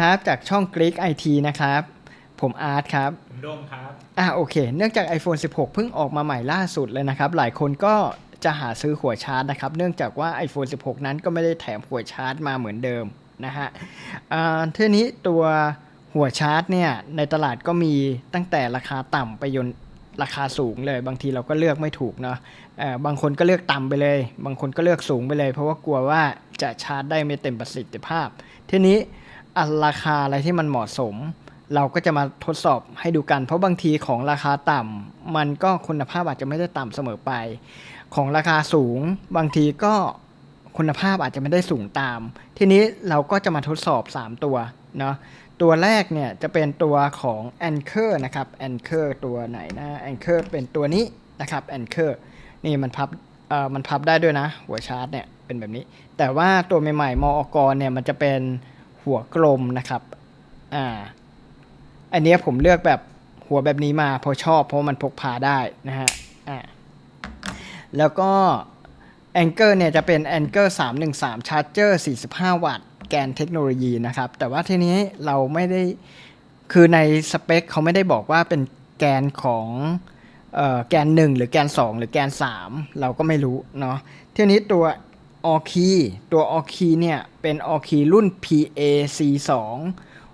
ครับจากช่อง Greek IT นะครับ ผมอาร์ตครับผมโดมครับอะโอเค เนื่องจาก iPhone 16 เพิ่งออกมาใหม่ล่าสุดเลยนะครับ หลายคนก็จะหาซื้อหัวชาร์จนะครับ เนื่องจากว่า iPhone 16 นั้นก็ไม่ได้แถมหัวชาร์จมาเหมือนเดิมนะฮะอ่าทีนี้ตัวหัวชาร์จเนี่ย ในตลาดก็มีตั้งแต่ราคาต่ำไปยนราคาสูงเลย บางทีเราก็เลือกไม่ถูกเนาะเอ่อบางคนก็เลือกต่ำไปเลย บางคนก็เลือกสูงไปเลย เพราะว่ากลัวว่าจะชาร์จได้ไม่เต็มประสิทธิภาพ ทีนี้ อะราคาอะไรที่มันเหมาะสม เราก็จะมาทดสอบให้ดูกัน เพราะบางทีของราคาต่ำมันก็คุณภาพอาจจะไม่ได้ต่ำเสมอไป ของราคาสูง บางทีก็คุณภาพอาจจะไม่ได้สูงตาม ทีนี้เราก็จะมาทดสอบ 3 ตัวเนาะตัวแรกเนี่ยจะเป็นตัวของ Anchor นะครับ Anchor ตัวไหนนะ Anchor เป็นตัวนี้นะครับ Anchor นี่มันพับเอ่อมันพับได้ด้วยนะ หัวชาร์จเนี่ยเป็นแบบนี้ แต่ว่าตัวใหม่ๆมอกรเนี่ยมันจะเป็น หัวกลมนะครับอ่าอันนี้ผมเลือกแบบหัวแบบนี้มาเพราะชอบเพราะมันพกพาได้นะฮะอ่าแล้วก็ a n c h o r เนี่ยจะเป็น a n c h o r 313 Charger 45 วัตต์แกนเทคโนโลยีนะครับ แต่ว่าทีนี้เราไม่ได้คือในสเปคเขาไม่ได้บอกว่าเป็นแกนของเอ่อแกน 1 หรือแกน 2 หรือแกน 3 เราก็ไม่รู้เนาะทีนี้ตัว o k e y ตัว o k e y เนี่ย เป็น o k e y รุ่น PAC2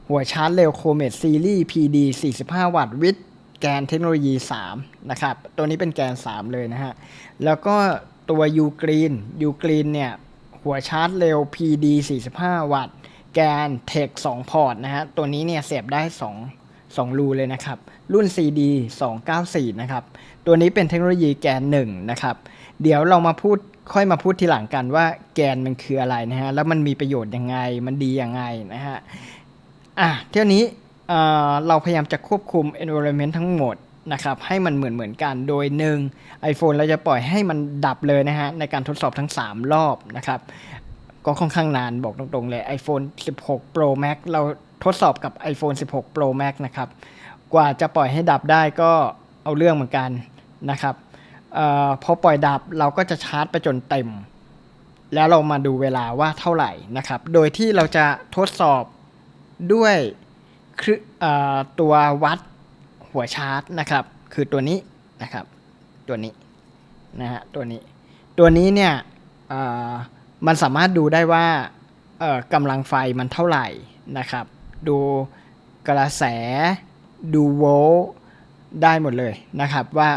หัวชาร์จเร็วโคเม t ซีรีส์ PD 45 วัตต์วิดแกนเทคโนโลยี 3 นะครับ ตัวนี้เป็นแกน 3 เลยนะฮะ แล้วก็ตัว U Green U Green เนี่ย หัวชาร์จเร็ว PD 45 วัตต์ แกน Tech 2พอร์ตนะฮะ ตัวนี้เนี่ยเสียบได้ 2 2 รูเลยนะครับ รุ่น CD 294 นะครับ ตัวนี้เป็นเทคโนโลยีแกน 1 นะครับ เดี๋ยวเรามาพูด ค่อยมาพูดทีหลังกันว่าแกนมันคืออะไรนะฮะ แล้วมันมีประโยชน์ยังไง มันดียังไงนะฮะ อะ เที่ยวนี้เราพยายามจะควบคุม environment ทั้งหมดนะครับ ให้มันเหมือนเหมือนกัน โดยหนึ่ง iPhone เราจะปล่อยให้มันดับเลยนะฮะ ในการทดสอบทั้ง 3 รอบนะครับ ก็ค่อนข้างนานบอกตรงๆเลย iPhone 16 Pro Max เราทดสอบกับ iPhone 16 Pro Max นะครับ กว่าจะปล่อยให้ดับได้ก็เอาเรื่องเหมือนกันนะครับ ออพอปล่อยดับเราก็จะชาร์จไปจนเต็ม แล้วเรามาดูเวลาว่าเท่าไหร่นะครับ โดยที่เราจะทดสอบด้วยตัววัดหัวชาร์จนะครับ คือตัวนี้นะครับ ตัวนี้นะฮะตัวนี้ ตัวนี้เนี่ยมันสามารถดูได้ว่ากำลังไฟมันเท่าไหร่นะครับ ดูกระแสดูโวลต์ได้หมดเลยนะครับว่า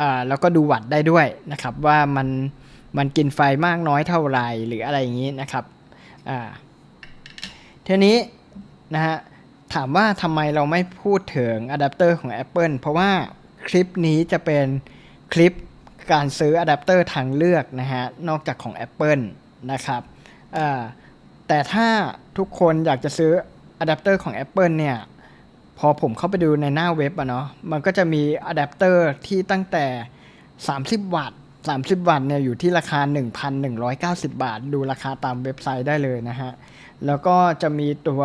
อ่าแล้วก็ดูวัตต์ได้ด้วยนะครับ ว่ามันมันกินไฟมากน้อยเท่าไหร่หรืออะไรอย่างนี้นะครับอ่าทีนี้นะฮะถามว่าทำไมเราไม่พูดถึงอะแดปเตอร์ของ Apple เพราะว่าคลิปนี้จะเป็นคลิปการซื้ออะแดปเตอร์ทางเลือกนะฮะนอกจากของ Apple นะครับแต่ถ้าทุกคนอยากจะซื้ออะแดปเตอร์ของ Apple เนี่ย พอผมเข้าไปดูในหน้าเว็บอะเนาะมันก็จะมีอะแดปเตอร์ที่ตั้งแต่ 30 วัตต์ 30 วัตต์เนี่ยอยู่ที่ราคา 1,190 บาท ดูราคาตามเว็บไซต์ได้เลยนะฮะ แล้วก็จะมีตัว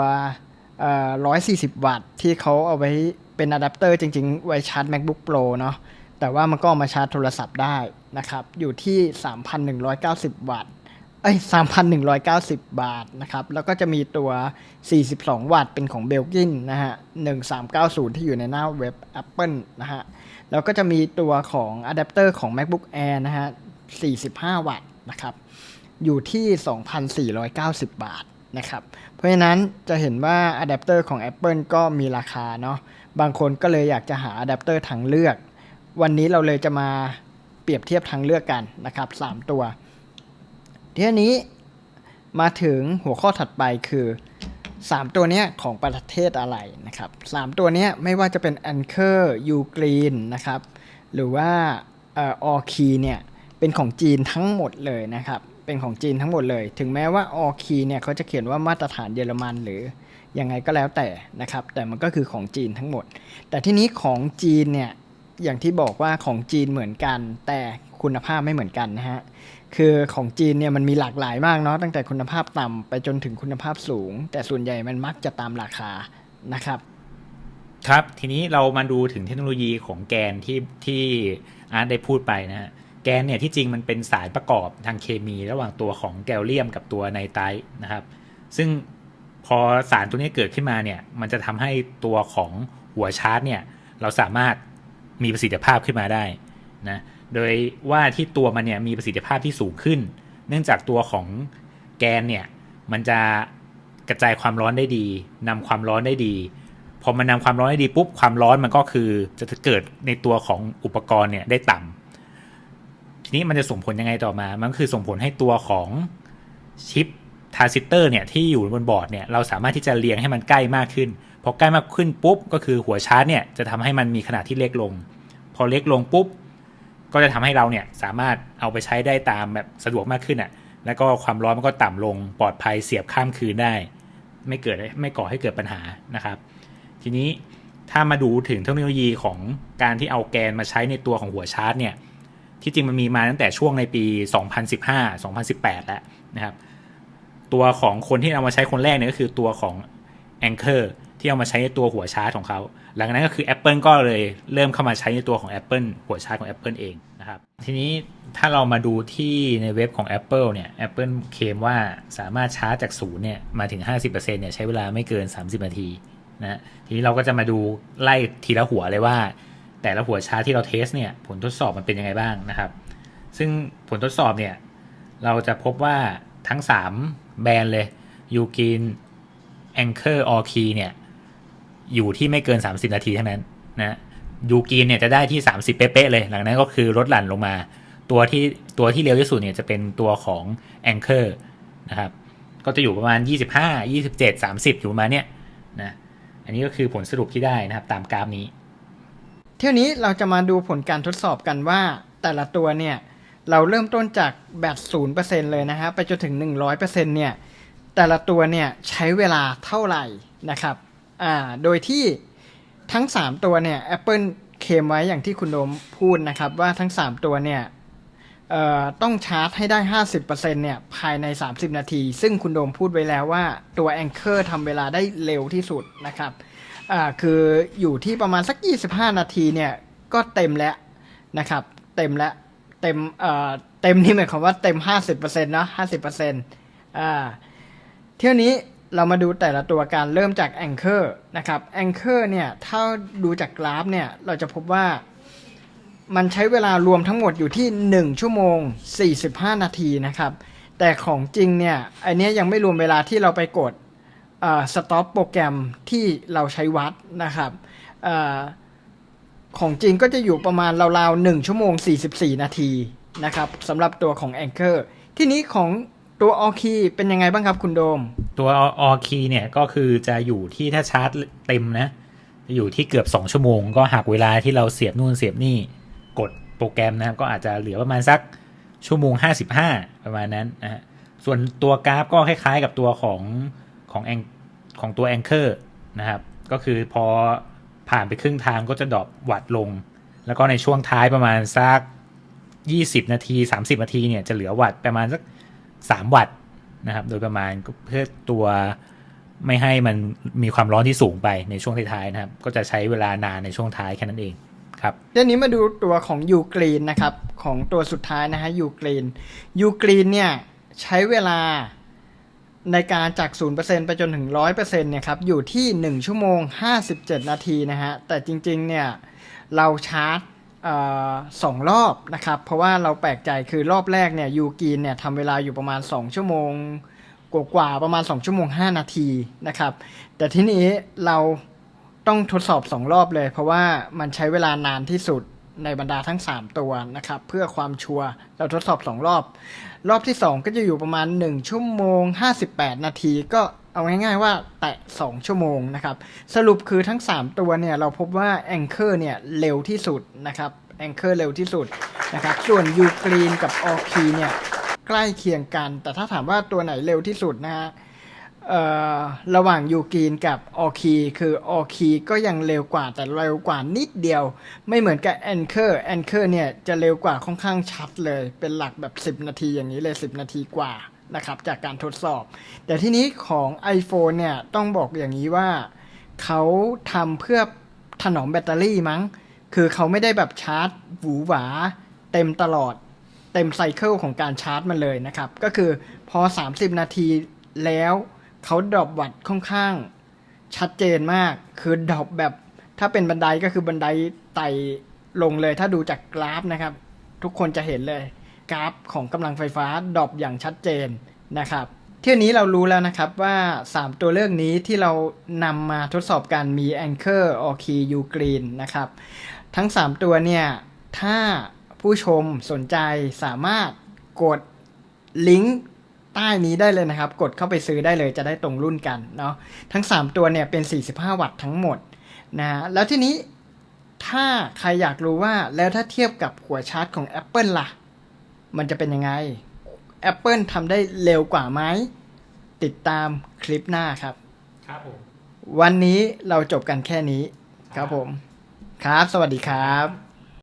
เอ่อ140 วัตต์ที่เขาเอาไว้เป็นอะแดปเตอร์จริงๆ ไว้ชาร์จ MacBook Pro เนาะแต่ว่ามันก็ามาชาร์จโทรศัพท์ได้นะครับ อยู่ที่ 3,190 วัตต์ เอ้ย3,190 บาทนะครับ แล้วก็จะมีตัว 42 วัตต์เป็นของเบลกินนะฮะ 1390 ที่อยู่ในหน้าเว็บ Apple นะฮะ แล้วก็จะมีตัวของอะแดปเตอร์ของ MacBook Air นะฮะ 45 วัตต์นะครับ อยู่ที่ 2,490 บาทนะครับ เพราะฉะนั้นจะเห็นว่าอะแดปเตอร์ของ Apple ก็มีราคาเนาะ บางคนก็เลยอยากจะหาอะแดปเตอร์ทางเลือก วันนี้เราเลยจะมาเปรียบเทียบทางเลือกกันนะครับ 3 ตัว ทีนี้มาถึงหัวข้อถัดไปคือ 3 ตัวเนี้ยของประเทศอะไรนะครับ3ตัวเนี้ยไม่ว่าจะเป็น Anchor U Green นะครับ หรือว่าเอ่อ Key เนี่ยเป็นของจีนทั้งหมดเลยนะครับ เป็นของจีนทั้งหมดเลย ถึงแม้ว่า All Key เนี่ยเขาจะเขียนว่ามาตรฐานเยอรมันหรือยังไงก็แล้วแต่นะครับ แต่มันก็คือของจีนทั้งหมด แต่ที่นี้ของจีนเนี่ยอย่างที่บอกว่าของจีนเหมือนกัน แต่คุณภาพไม่เหมือนกันนะฮะ คือของจีนเนี่ยมันมีหลากหลายมากเนาะตั้งแต่คุณภาพต่ำไปจนถึงคุณภาพสูง แต่ส่วนใหญ่มันมักจะตามราคานะครับ ครับทีนี้เรามาดูถึงเทคโนโลยีของแกนที่ที่อาร์ตได้พูดไปนะฮะแกนเนี่ยที่จริงมันเป็นสายประกอบทางเคมีระหว่างตัวของแกลเลียมกับตัวไนไตร์นะครับ ซึ่งพอสารตัวนี้เกิดขึ้นมาเนี่ยมันจะทำให้ตัวของหัวชาร์จเนี่ยเราสามารถมีประสิทธิภาพขึ้นมาได้นะ โดยว่าที่ตัวมันเนี่ยมีประสิทธิภาพที่สูงขึ้น เนื่องจากตัวของแกนเนี่ยมันจะกระจายความร้อนได้ดีนำความร้อนได้ดี พอมันนำความร้อนได้ดีปุ๊บความร้อนมันก็คือจะเกิดในตัวของอุปกรณ์เนี่ยได้ต่ำทีนี้มันจะส่งผลยังไงต่อมา มันก็คือส่งผลให้ตัวของชิปทารานซิเตอร์เนี่ยที่อยู่บนบอร์ดเนี่ยเราสามารถที่จะเรียงให้มันใกล้มากขึ้น พอใกล้มากขึ้นปุ๊บก็คือหัวชาร์จเนี่ยจะทำให้มันมีขนาดที่เล็กลง พอเล็กลงปุ๊บ ก็จะทำให้เราเนี่ยสามารถเอาไปใช้ได้ตามแบบสะดวกมากขึ้นอะ แล้วก็ความร้อนมันก็ต่ำลงปลอดภัยเสียบข้ามคืนได้ ไม่เกิดไม่ก่อให้เกิดปัญหานะครับ ทีนี้ถ้ามาดูถึงเทคโนโลยีของการที่เอาแกนมาใช้ในตัวของหัวชาร์จเนี่ยที่จริงมันมีมาตั้งแต่ช่วงในปี 2015 2018 แล้วนะครับ ตัวของคนที่เอามาใช้คนแรกเนี่ยก็คือตัวของ Anchor ที่เอามาใช้ในตัวหัวชาร์จของเขา หลังจากนั้นก็คือ Apple ก็เลยเริ่มเข้ามาใช้ในตัวของ Apple หัวชาร์จของ Apple เองนะครับ ทีนี้ถ้าเรามาดูที่ในเว็บของ Apple เนี่ย Apple เคลมว่าสามารถชาร์จจากศูนย์เนี่ยมาถึง 50%เนี่ยใช้เวลาไม่เกิน 30 นาทีนะทีนี้เราก็จะมาดูไล่ทีละหัวเลยว่า แต่ละหัวชาร์จที่เราเทสเนี่ยผลทดสอบมันเป็นยังไงบ้างนะครับ ซึ่งผลทดสอบเนี่ยเราจะพบว่าทั้ง 3 แบรนด์เลยยูกิน Anchor or Key เนี่ย อยู่ที่ไม่เกิน 30 นาทีเท่านั้นนะยูกีนเนี่ยจะได้ที่ 30 เป๊ะๆเลย หลังนั้นก็คือลดหลั่นลงมา ตัวที่ตัวที่เร็วที่สุดเนี่ยจะเป็นตัวของ Anchor นะครับ ก็จะอยู่ประมาณ 25 27 30 อยู่ประมาณเนี้ยนะ อันนี้ก็คือผลสรุปที่ได้นะครับตามกราฟนี้ เที่ยวนี้เราจะมาดูผลการทดสอบกันว่าแต่ละตัวเนี่ยเราเริ่มต้นจากแบตศูนย์เปอร์เซ็นเลยนะฮะไปจนถึง 100%เนี่ยแต่ละตัวเนี่ยใช้เวลาเท่าไหร่นะครับ อ่าโดยที่ทั้ง 3 ตัวเนี่ย Apple เคมไว้อย่างที่คุณโดมพูดนะครับ ว่าทั้ง 3 ตัวเนี่ยเอ่อต้องชาร์จให้ได้ 50%เนี่ย ภายใน 30 นาที ซึ่งคุณโดมพูดไว้แล้วว่าตัว Anchor ทำเวลาได้เร็วที่สุดนะครับอ่าคืออยู่ที่ประมาณสัก 25 นาทีเนี่ย ก็เต็มแล้วนะครับ เต็มแล้ว เต็มเอ่อเต็มนี่หมายความว่าเต็ม 50%นะ50%อ่าเที่ยวนี้ เรามาดูแต่ละตัวการเริ่มจาก Anchor นะครับ Anchor เนี่ย ถ้าดูจากกราฟเนี่ย เราจะพบว่ามันใช้เวลารวมทั้งหมดอยู่ที่ 1 ชั่วโมง 45 นาทีนะครับ แต่ของจริงเนี่ยอันเนี้ยยังไม่รวมเวลาที่เราไปกดสต็อปโปรแกรมที่เราใช้วัดนะครับอของจริงก็จะอยู่ประมาณราวๆ1ชั่วโมง 44 นาทีนะครับสำหรับตัวของ Anchor ที่นี้ของ ตัว o k คีเป็นยังไงบ้างครับคุณโดม ตัวออคีเนี่ยก็คือจะอยู่ที่ถ้าชาร์จเต็มนะ จะอยู่ที่เกือบ 2 ชั่วโมง ก็หักเวลาที่เราเสียบนู่นเสียบนี่กดโปรแกรมนะครับ ก็อาจจะเหลือประมาณสักชั่วโมง 55 ประมาณนั้นนะฮะส่วนตัวกราฟก็คล้ายๆกับตัวของของแองของตัว Anchor นะครับ ก็คือพอผ่านไปครึ่งทางก็จะดรอปวัตต์ลง แล้วก็ในช่วงท้ายประมาณสัก 20 นาที 30 นาทีเนี่ยจะเหลือวัตต์ประมาณสัก 3 วัตต์นะครับ โดยประมาณเพื่อตัวไม่ให้มันมีความร้อนที่สูงไปในช่วงท้ายๆนะครับ ก็จะใช้เวลานานในช่วงท้ายแค่นั้นเองครับเดี๋ยวนี้มาดูตัวของยูกรีนนะครับ ของตัวสุดท้ายนะฮะยูกรีนยูกรีนเนี่ยใช้เวลาในการจาก 0%ไปจนถึง 100%เนี่ยครับอยู่ที่ 1 ชั่วโมง 57 นาทีนะฮะ แต่จริง ๆ เนี่ย เราชาร์จ สองรอบนะครับ เพราะว่าเราแปลกใจคือรอบแรกเนี่ยยูกีนเนี่ยทำเวลาอยู่ประมาณ 2 ชั่วโมงกว่าๆประมาณ 2 ชั่วโมง 5 นาทีนะครับ แต่ที่นี้เราต้องทดสอบ 2 รอบเลย เพราะว่ามันใช้เวลานานที่สุดในบรรดาทั้ง 3 ตัวนะครับ เพื่อความชัวร์เราทดสอบ 2 รอบ รอบที่ 2 ก็จะอยู่ประมาณ 1 ชั่วโมง 58 นาทีก็ เอาง่ายๆว่าแตะ 2 ชั่วโมงนะครับ สรุปคือทั้ง 3 ตัวเนี่ย เราพบว่า Anchor เนี่ยเร็วที่สุดนะครับ Anchor เร็วที่สุดนะครับ ส่วน u g r e e n กับ o k เนี่ยใกล้เคียงกัน แต่ถ้าถามว่าตัวไหนเร็วที่สุดนะฮะระหว่างยูกีนกับออคีคือออคีก็ยังเร็วกว่าแต่เร็วกว่านิดเดียว ไม่เหมือนกับแอนเคอร์แอนเคอร์เนี่ยจะเร็วกว่าค่อนข้างชัดเลย เป็นหลักแบบ 10 นาทีอย่างนี้เลย 10 นาทีกว่า นะครับจากการทดสอบ แต่ที่นี้ของ iPhone เนี่ยต้องบอกอย่างนี้ว่าเขาทำเพื่อถนอมแบตเตอรี่มั้ง คือเขาไม่ได้แบบชาร์จหวือหวา เต็มตลอด เต็มไซเคิลของการชาร์จมันเลยนะครับ ก็คือพอ 30 นาทีแล้วเขาดรอปวัดค่อนข้าง ชัดเจนมาก คือดรอปแบบถ้าเป็นบันไดก็คือบันไดไต่ลงเลย ถ้าดูจากกราฟนะครับ ทุกคนจะเห็นเลย กราฟของกำลังไฟฟ้าดรอปอย่างชัดเจนนะครับ เที่ยวนี้เรารู้แล้วนะครับว่า 3 ตัวเลือกนี้ที่เรานำมาทดสอบกันมี Anchor or Key U Green นะครับ ทั้ง 3 ตัวเนี่ย ถ้าผู้ชมสนใจสามารถกดลิงก์ใต้นี้ได้เลยนะครับ กดเข้าไปซื้อได้เลยจะได้ตรงรุ่นกันเนาะทั้ง 3 ตัวเนี่ยเป็น 45 วัตต์ทั้งหมดนะแล้วทีนี้ถ้าใครอยากรู้ว่าแล้วถ้าเทียบกับหัวชาร์จของ Apple ล่ะ มันจะเป็นยังไง Apple ทำได้เร็วกว่าไหม ติดตามคลิปหน้าครับ ครับผม วันนี้เราจบกันแค่นี้ ครับผม ครับ สวัสดีครับ